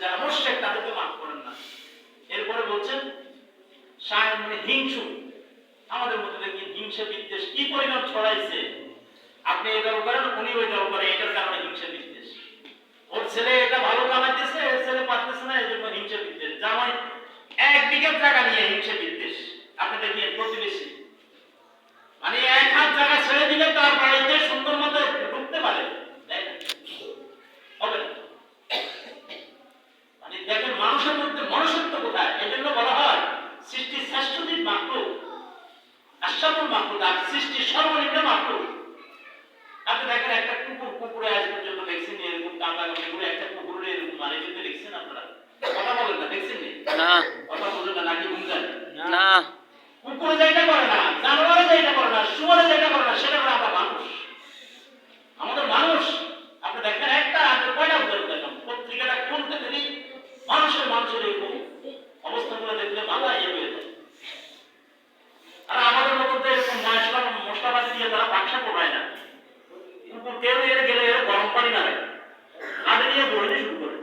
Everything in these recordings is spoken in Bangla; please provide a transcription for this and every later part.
যারা মোশেক তাদেরকে মাফ করেন না। এরপরে বলছেন সায়ন মানে হিংসু। আমাদের মধ্যে দেখি হিংসা বিদ্বেষ কি পরিমাণ ছড়াইছে। আপনি দল করেন, উনি ওই দল করেন এটার কারণে হিংসা বিদ্বেষ। ওর ছেলে এটা ভালো কামাইতেছে, এর ছেলে পারতেছে না এই জন্য হিংসা বিদ্বেষ। জামাই এক বিঘা জায়গা নিয়ে হিংসা বিদ্বেষ। আপনি দেখেন, প্রতিবেশী মানে এক হাত জায়গা ছেড়ে দিলে তার বাড়িতে সুন্দর মতো ঢুকতে পারে তাই না? হবে না। মানে দেখেন মানুষের মধ্যে মনুষ্যত্ব কোথায় এই জন্য বলা হয় সৃষ্টির শ্রেষ্ঠদীপ মাত্র আশ্বাবুল মাত্র আর সৃষ্টির সর্বনিম্ন মাত্র আপনি দেখেন একটা কুকুর কুকুরে আজ পর্যন্ত দেখছেন নি এরকম কামড়া কামড়ি করে একটা কুকুরের এরকম মানে যেতে দেখছেন আপনারা কথা বলেন না দেখছেন মানুষ আমাদের একটা আপনি কয়টা উদাহরণ দেখেন পত্রিকাটা খুলতে দেরি মানুষের মানুষের এরকম দেখলে মাথা ইয়ে আর আমাদের তো এরকম মশলা মশলাপাতি দিয়ে তারা বাক্সা কোপায় না কুকুর কেউ এর গেলে এর গরম পানি না দেয় হাতে নিয়ে দৌড়তে শুরু করে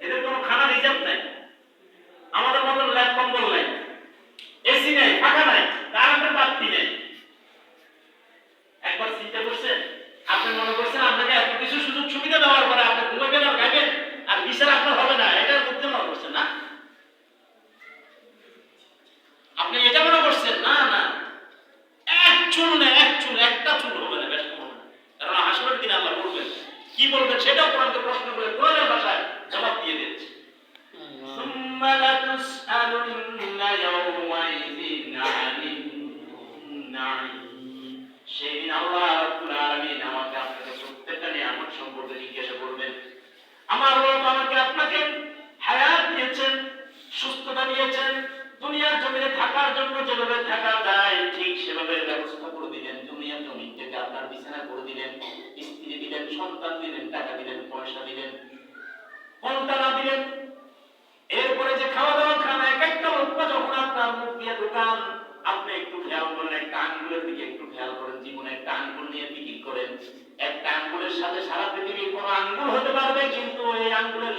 এদের কোনো খানা রিজার্ভ নাই আমাদের মতন ল্যাব কম্বল নাই এসি নেই ফাঁকা নাই কারেন্টের বাতি নেই একবার চিন্তা করছেন আপনি মনে করছেন আপনাকে এত কিছু সুযোগ সুবিধা দেওয়ার পরে আপনি ঘুমাবেন আর খাবেন আর বিচার আপনার হবে না এটার মধ্যে মনে করছেন না আপনি এটা মনে করছেন না না এক চুল না এক চুল একটা চুল হবে না বেশ কম হবে না। কারণ হাসবেন কিনা আল্লাহ বলবেন কি বলবেন সেটাও কোরআনকে প্রশ্ন করে কোরআনের ভাষায় জবাব দিয়ে দিয়েছে ثم لتسألن يومئذ عن النعيم সেদিন আল্লাহ রাব্বুল আলামিন আমাকে আপনাকে প্রত্যেকটা নিয়ামত সম্পর্কে জিজ্ঞাসা করবেন আমার রব আমাকে আপনাকে হায়াত দিয়েছেন, সুস্থতা দিয়েছেন, দুনিয়ার জমিনে থাকার জন্য যেভাবে থাকা যায় ঠিক সেভাবে ব্যবস্থা করে দিলেন, দুনিয়ার জমিন থেকে আপনার বিছানা করে দিলেন, স্ত্রী দিলেন, সন্তান দিলেন, টাকা দিলেন, পয়সা দিলেন কোনটা দিলেন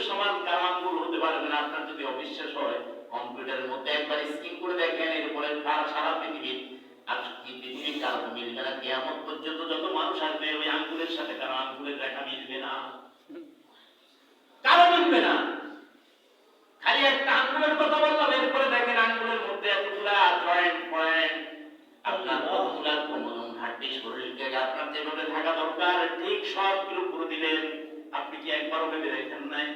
সমান কামাঙ্গুল হতে পারবেন আপনার যদি অবিশ্বাস হয়, কম্পিউটারের মধ্যে একবার স্কিম করে দেখেন, এরপরে সারা পৃথিবীর, আর কি পৃথিবীর মিলবে না, কেয়ামত পর্যন্ত যত মানুষ আসবে, ওই আঙ্গুলের সাথে আঙ্গুলের মিলবে না। কারও মিলবে না। খালি একটা আঙ্গুলের কথা বললাম, এরপরে দেখেন আঙ্গুলের মধ্যে এতগুলা জয়েন্ট পয়েন্ট আপনার কোনো ঘাটতি, শরীরকে আপনার যেভাবে থাকা দরকার, ঠিক সবগুলো করে দিলেন। আপনি কি একবারও ভেবে দেখেন নাই?